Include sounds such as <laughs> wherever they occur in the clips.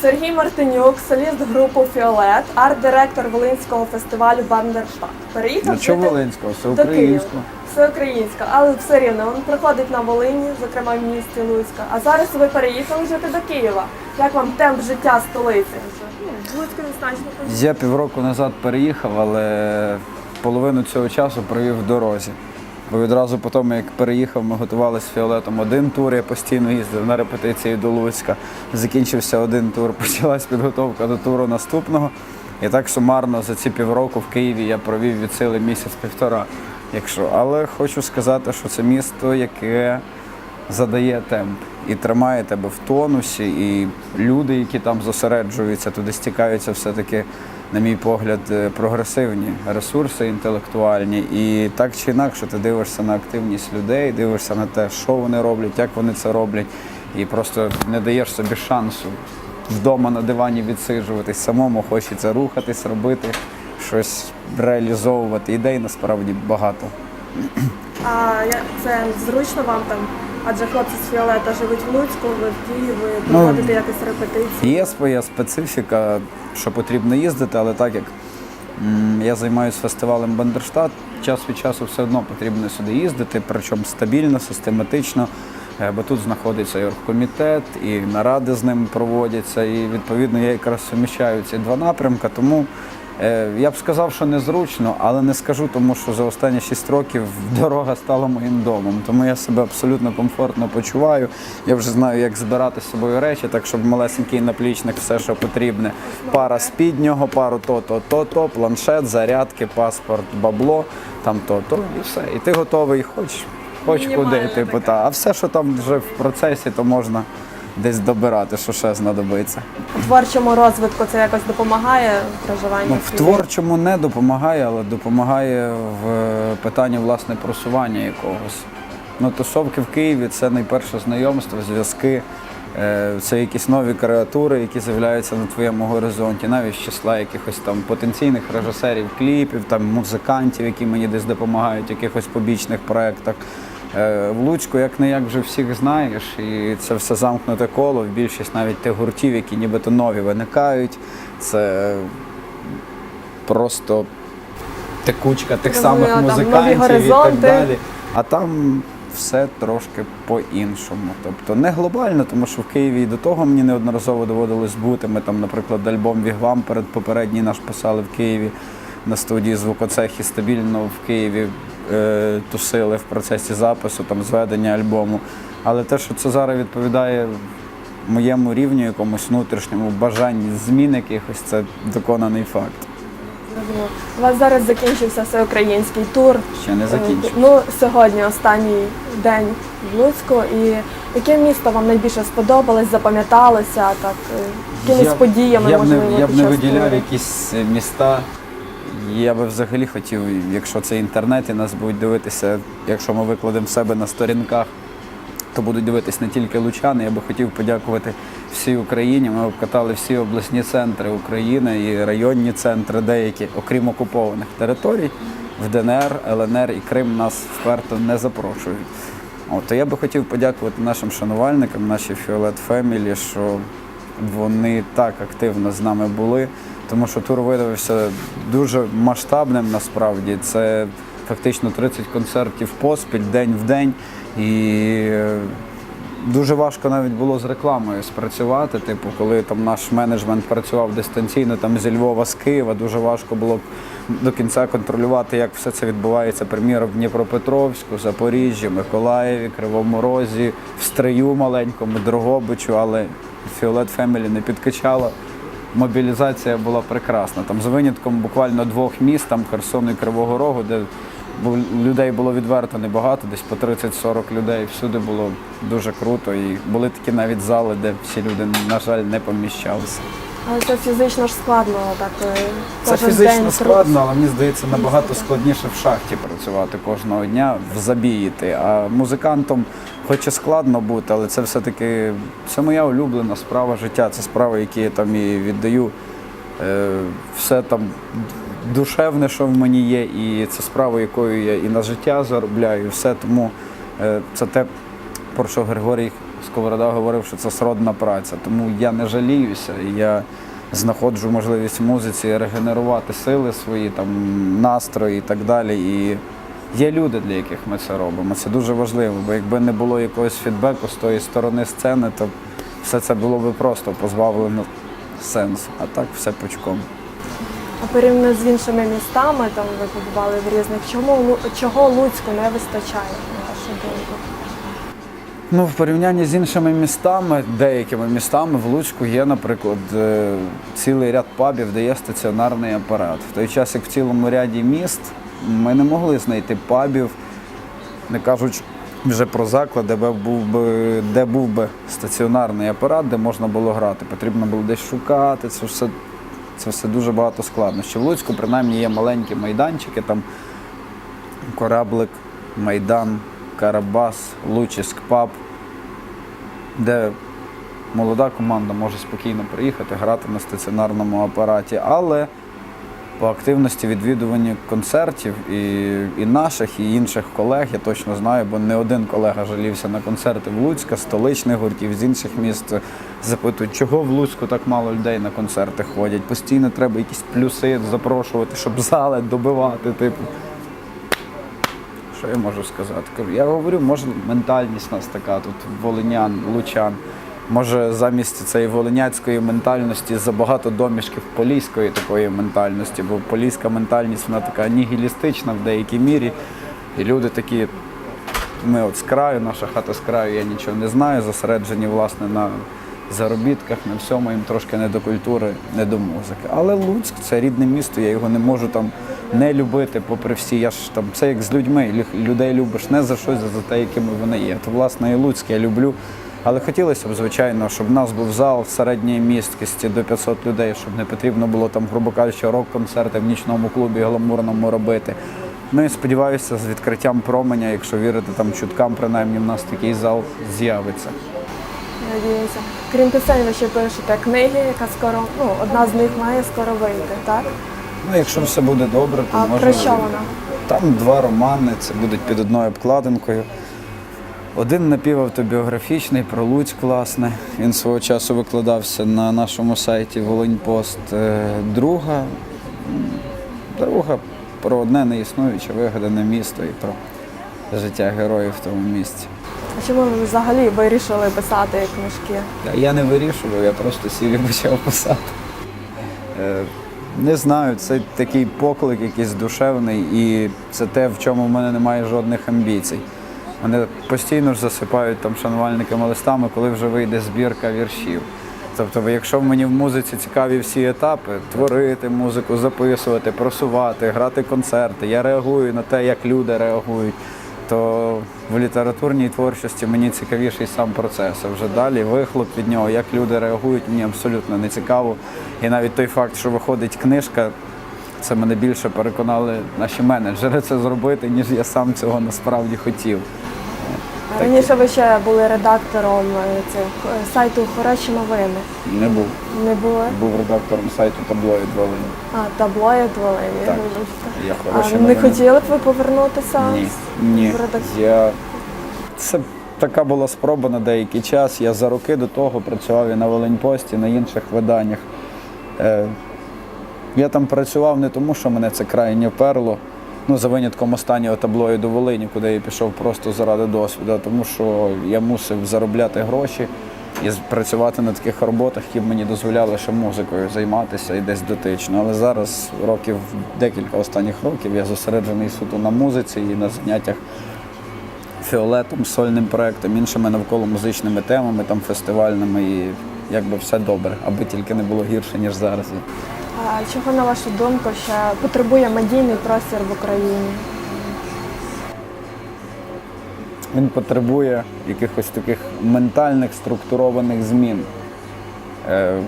Сергій Мартинюк, соліст групи Фіолет, арт-директор Волинського фестивалю Бандерштат. Переїхав Ну, жити Волинського? Все до Києва. українського. Все українська, але все рівно він приходить на Волині, зокрема в місті Луцька. А зараз ви переїхали жити до Києва. Як вам темп життя столиці? Ну, в Луцьку він значно по- Я півроку назад переїхав, але половину цього часу провів в дорозі. Бо відразу по тому, як переїхав, ми готувалися фіолетом один тур, я постійно їздив на репетиції до Луцька. Закінчився один тур, <laughs> почалась підготовка до туру наступного. І так сумарно за ці півроку в Києві я провів від сили місяць-півтора. Якщо. Але хочу сказати, що це місто, яке задає темп і тримає тебе в тонусі, і люди, які там зосереджуються, туди стікаються все-таки, на мій погляд, е, прогресивні ресурси інтелектуальні. І так чи інакше ти дивишся на активність людей, дивишся на те, що вони роблять, як вони це роблять, і просто не даєш собі шансу вдома на дивані відсиджуватись, самому хочеться рухатись, робити щось реалізовувати. Ідей насправді багато. А це зручно вам там? Адже хлопці з Фіолета живуть в Луцьку, ви в Києві, ви Ну, якісь репетиції. Є своя специфіка, що потрібно їздити, але так як я займаюся фестивалем Бандерштат, час від часу все одно потрібно сюди їздити, причому стабільно, систематично. е, Бо тут знаходиться і оргкомітет, і наради з ним проводяться. І відповідно я якраз суміщаю ці два напрямки. Тому я б сказав, що незручно, але не скажу, тому що за останні 6 років <laughs> дорога стала моїм домом. Тому я себе абсолютно комфортно почуваю. Я вже знаю, як збирати з собою речі, так щоб малесенький наплічник, все, що потрібне. Пара спіднього, пару то-то, то-то, планшет, зарядки, паспорт, бабло, там то-то, і все. І ти готовий, хоч, хоч куди. Типу, та. А все, що там вже в процесі, то можна десь добирати, що ще знадобиться. У творчому розвитку це якось допомагає проживання Ну, в творчому не допомагає, але допомагає в е, питанні власне просування якогось. Ну, тусовки в Києві це найперше знайомство, зв'язки, е, це якісь нові креатури, які з'являються на твоєму горизонті, навіть з числа якихось там потенційних режисерів кліпів, там музикантів, які мені десь допомагають в якихось побічних проєктах. Е, В Луцьку, як не як вже всіх знаєш, і це все замкнуте коло. Більшість навіть тих гуртів, які нібито нові виникають. Це просто текучка тих Розумію, самих музикантів і так далі. А там все трошки по-іншому. Тобто не глобально, тому що в Києві і до того мені неодноразово доводилось бути. Ми там, наприклад, альбом Вігвам перед попередній наш писали в Києві на студії звукоцехі стабільно в Києві е, тусили в процесі запису, там зведення альбому. Але те, що це зараз відповідає моєму рівню, якомусь внутрішньому бажанні змін якихось, це доконаний факт. У вас зараз закінчився всеукраїнський тур. Ще не Е, закінчив. Ну, сьогодні останній день в Луцьку. І яке місто вам найбільше сподобалось, запам'яталося, так, е, якимись подіями, я можливо, я б не виділяв якісь міста. Я би взагалі хотів, якщо це інтернет і нас будуть дивитися, якщо ми викладемо себе на сторінках, то будуть дивитись не тільки лучани. Я би хотів подякувати всій Україні. Ми обкатали всі обласні центри України і районні центри, деякі, окрім окупованих територій. В ДНР, ЛНР і Крим нас вперто не запрошують. От, то я би хотів подякувати нашим шанувальникам, нашій Фіолет Фемілі, що вони так активно з нами були, тому що тур видався дуже масштабним насправді. Це фактично 30 концертів поспіль, день в день. І е, дуже важко навіть було з рекламою спрацювати. Типу, коли там наш менеджмент працював дистанційно там зі Львова, з Києва, дуже важко було до кінця контролювати, як все це відбувається, приміром в Дніпропетровську, Запоріжжі, Миколаєві, Кривому Розі, в Стрию маленькому, Дрогобичу, але Фіолет Фемілі не підкачала. Мобілізація була прекрасна. Там за винятком буквально двох міст, там Херсону і Кривого Рогу, де людей було відверто небагато, десь по 30-40 людей. Всюди було дуже круто. І були такі навіть зали, де всі люди, на жаль, не поміщалися. Але це фізично ж складно, так е, Це кожен фізично день складно, але мені здається, набагато складніше в шахті працювати кожного дня, в забіїти. А музикантом, хоч і складно бути, але це все-таки це моя улюблена справа життя. Це справа, які я там і віддаю. Е, все там душевне, що в мені є, і це справа, якою я і на життя заробляю, і все. Тому е, це те, про що Григорій Сковорода говорив, що це сродна праця. Тому я не жаліюся. Я знаходжу можливість в музиці регенерувати сили свої, там, настрої і так далі. І є люди, для яких ми це робимо. Це дуже важливо, бо якби не було якогось фідбеку з тої сторони сцени, то все це було би просто позбавлено сенсу. А так все пучком. А порівняно з іншими містами, там ви побували в різних, чому чого Луцьку не вистачає, на вашу думку? Ну, в порівнянні з іншими містами, деякими містами в Луцьку є, наприклад, е, цілий ряд пабів, де є стаціонарний апарат. В той час, як в цілому ряді міст, ми не могли знайти пабів, не кажучи вже про заклади, де був би, де був би стаціонарний апарат, де можна було грати. Потрібно було десь шукати. Це все, це все дуже багато складнощів. В Луцьку, принаймні, є маленькі майданчики, там кораблик, майдан, Карабас, Лучиськ паб, де молода команда може спокійно приїхати, грати на стаціонарному апараті. Але по активності відвідування концертів і, і наших, і інших колег, я точно знаю, бо не один колега жалівся на концерти в Луцька, столичних гуртів з інших міст. Запитують, чого в Луцьку так мало людей на концерти ходять. Постійно треба якісь плюси запрошувати, щоб зали добивати. Типу. Що я можу сказати? Я говорю, може ментальність у нас така тут волинян, лучан. Може, замість цієї волиняцької ментальності забагато домішків поліської такої ментальності, бо поліська ментальність вона така нігілістична в деякій мірі. І люди такі, ми от з краю, наша хата з краю, я нічого не знаю, зосереджені власне на заробітках, на всьому їм трошки не до культури, не до музики. Але Луцьк це рідне місто, я його не можу там не любити, попри всі. Я ж там це як з людьми. Людей любиш не за щось, а за те, якими вони є. То власне і Луцьк я люблю. Але хотілося б, звичайно, щоб в нас був зал середньої місткості до 500 людей, щоб не потрібно було там, грубо кажучи, рок-концерти в нічному клубі гламурному робити. Ну і сподіваюся, з відкриттям променя, якщо вірити там чуткам, принаймні в нас такий зал з'явиться. Надіюся. Крім пісень, ви ще пишете книги, яка скоро, ну, одна з них має скоро вийти, так? Ну, якщо все буде добре, то А можна. про що вона? Там два романи, це будуть під одною обкладинкою. Один напівавтобіографічний про Луцьк, власне. Він свого часу викладався на нашому сайті Волиньпост. Е, Друга, друга про одне неіснуюче вигадане місто і про життя героїв в тому місці. А чому ви взагалі вирішили писати книжки? Я не вирішував, я просто сів і почав писати. Не знаю, це такий поклик якийсь душевний, і це те, в чому в мене немає жодних амбіцій. Мене постійно ж засипають там шанувальниками листами, коли вже вийде збірка віршів. Тобто, якщо в мені в музиці цікаві всі етапи, творити музику, записувати, просувати, грати концерти, я реагую на те, як люди реагують, то в літературній творчості мені цікавіший сам процес. А вже далі вихлоп від нього, як люди реагують, мені абсолютно не цікаво. І навіть той факт, що виходить книжка, це мене більше переконали наші менеджери це зробити, ніж я сам цього насправді хотів. Раніше ви ще були редактором е, цих, е, сайту Хороші новини. Не був. Не були? Був редактором сайту таблоїд Волинь. А, таблоїд Волині. Так. Я А не хотіли б ви повернутися? Ні, ні. в редак- Я... Це така була спроба на деякий час. Я за роки до того працював і на Волиньпості, на інших виданнях. Е, я там працював не тому, що мене це крайне вперло. Ну, за винятком останнього таблоїду Волині, куди я пішов просто заради досвіду, тому що я мусив заробляти гроші і працювати на таких роботах, які б мені дозволяли ще музикою займатися і десь дотично. Але зараз років декілька останніх років я зосереджений суто на музиці і на заняттях фіолетом, сольним проектом, іншими навколо музичними темами, там фестивальними, і якби все добре, аби тільки не було гірше, ніж зараз. Чого, на вашу думку, ще потребує медійний простір в Україні? Він потребує якихось таких ментальних структурованих змін. Е,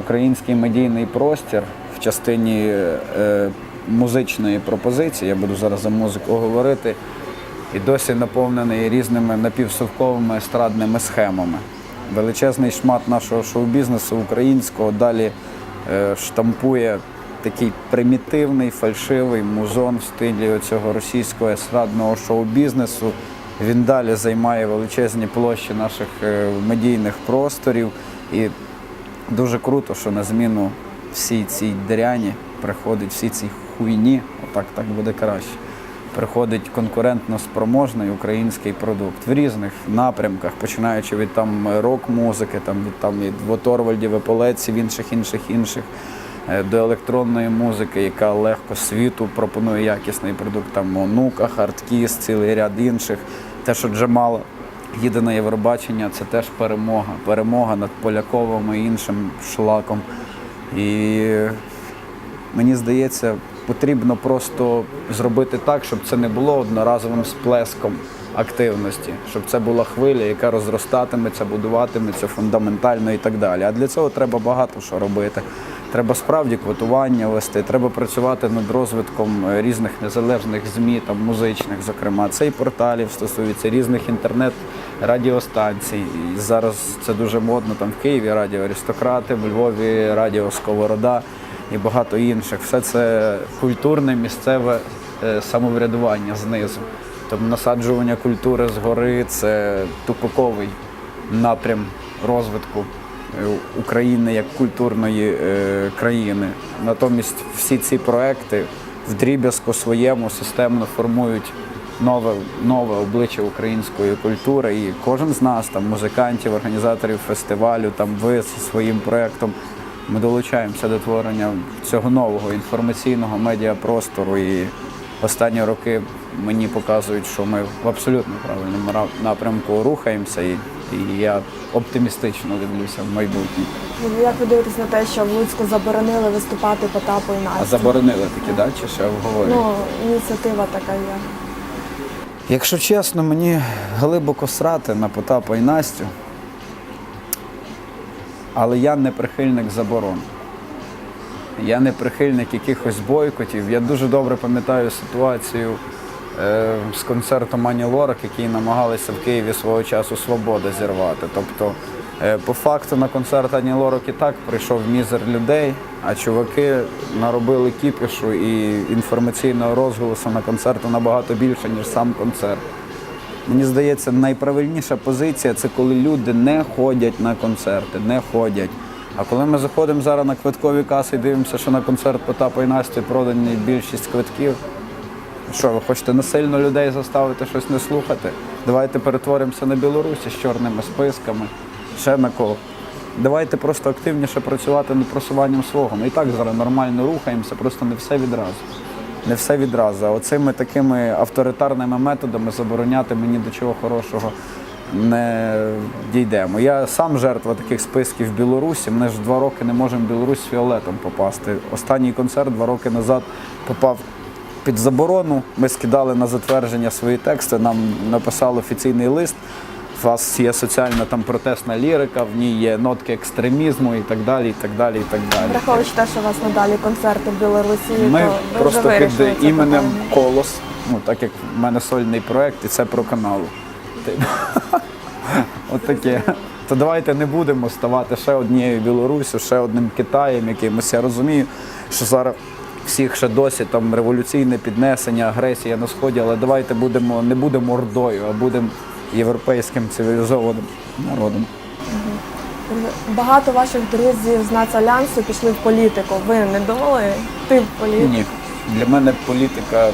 український медійний простір в частині е, музичної пропозиції, я буду зараз за музику говорити, і досі наповнений різними напівсовковими естрадними схемами. Величезний шмат нашого шоу-бізнесу українського далі штампує такий примітивний, фальшивий музон в стилі цього російського естрадного шоу-бізнесу, Він далі займає величезні площі наших е, медійних просторів. І дуже круто, що на зміну всій цій дряні приходить всій цій хуйні, отак так буде краще. Приходить конкурентно спроможний український продукт в різних напрямках, починаючи від там рок-музики, там від там від в Оторвальді, в Еполеці, в інших інших інших е, до електронної музики, яка легко світу пропонує якісний продукт. Там Онука, Хардкіс, цілий ряд інших. Те, що Джамал їде на Євробачення, це теж перемога. Перемога над Поляковим і іншим шлаком. І мені здається, потрібно просто зробити так, щоб це не було одноразовим сплеском активності, щоб це була хвиля, яка розростатиметься, будуватиметься фундаментально і так далі. А для цього треба багато що робити. Треба справді квотування вести, треба працювати над розвитком е, різних незалежних ЗМІ, там музичних, зокрема. Це і порталів стосується різних інтернет-радіостанцій. І зараз це дуже модно. Там в Києві радіо Аристократи, в Львові радіо Сковорода і багато інших. Все це культурне місцеве е, самоврядування знизу. Тобто насаджування культури згори це тупиковий напрям розвитку е, України як культурної е, країни. Натомість всі ці проекти в дріб'язку своєму системно формують нове, нове обличчя української культури. І кожен з нас, там, музикантів, організаторів фестивалю, там ви зі своїм проектом. Ми долучаємося до творення цього нового інформаційного медіапростору. І останні роки мені показують, що ми в абсолютно правильному напрямку рухаємося, і, і я оптимістично дивлюся в майбутнє. Ну, Як ви дивитесь на те, що в Луцьку заборонили виступати Потапу і А Насті? заборонили такі, да, чи ще обговорюють? Ну, ініціатива така є. Якщо чесно, мені глибоко срати на Потапа і Настю, але я не прихильник заборон. Я не прихильник якихось бойкотів. Я дуже добре пам'ятаю ситуацію е, з концертом Ані Лорак, який намагалися в Києві свого часу свобода зірвати. Тобто, е, по факту на концерт Ані Лорак і так прийшов мізер людей, а чуваки наробили кіпішу і інформаційного розголосу на концерту набагато більше, ніж сам концерт. Мені здається, найправильніша позиція це коли люди не ходять на концерти, не ходять. А коли ми заходимо зараз на квиткові каси і дивимося, що на концерт Потапа і Насті продані більшість квитків. Що, ви хочете насильно людей заставити щось не слухати? Давайте перетворимося на Білорусі з чорними списками, ще на кого. Давайте просто активніше працювати над просуванням свого. Ми і так зараз нормально рухаємося, просто не все відразу. Не все відразу. Оцими такими авторитарними методами забороняти мені до чого хорошого не дійдемо. Я сам жертва таких списків в Білорусі. Ми ж два роки не можемо в Білорусь фіолетом попасти. Останній концерт два роки назад попав під заборону. Ми скидали на затвердження свої тексти. Нам написали офіційний лист. У вас є соціальна там протестна лірика, в ній є нотки екстремізму і так далі. і так далі, і так далі. Враховуючи те, що у вас надалі концерти в Білорусі, Ми то ви просто вже під іменем питання. Колос, ну так як в мене сольний проект, і це про каналу. Типу. От таке. То давайте не будемо ставати ще однією Білоруссю, ще одним Китаєм якимось. Я розумію, що зараз всіх ще досі там революційне піднесення, агресія на сході, але давайте будемо не будемо ордою, а будемо європейським цивілізованим народом. Багато ваших друзів з Нацальянсу пішли в політику. Ви не думали йти в політику? Ні. Для мене політика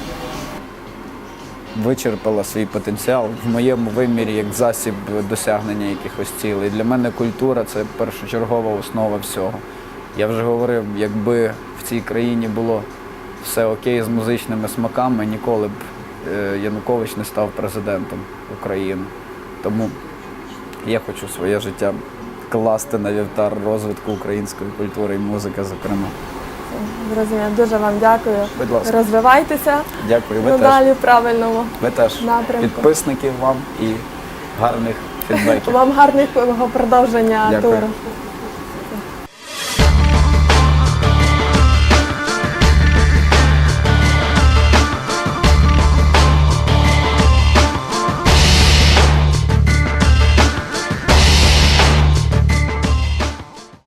вичерпала свій потенціал в моєму вимірі як засіб досягнення якихось цілей. Для мене культура це першочергова основа всього. Я вже говорив, якби в цій країні було все окей з музичними смаками, ніколи б Янукович не став президентом України. Тому я хочу своє життя класти на вівтар розвитку української культури і музики, зокрема. Зрозуміло. Дуже вам дякую. Будь ласка. Розвивайтеся Дякую, ви теж. в правильному. Ви теж напрямку. підписників вам і гарних фідбеків. Вам гарного продовження Дякую. туру.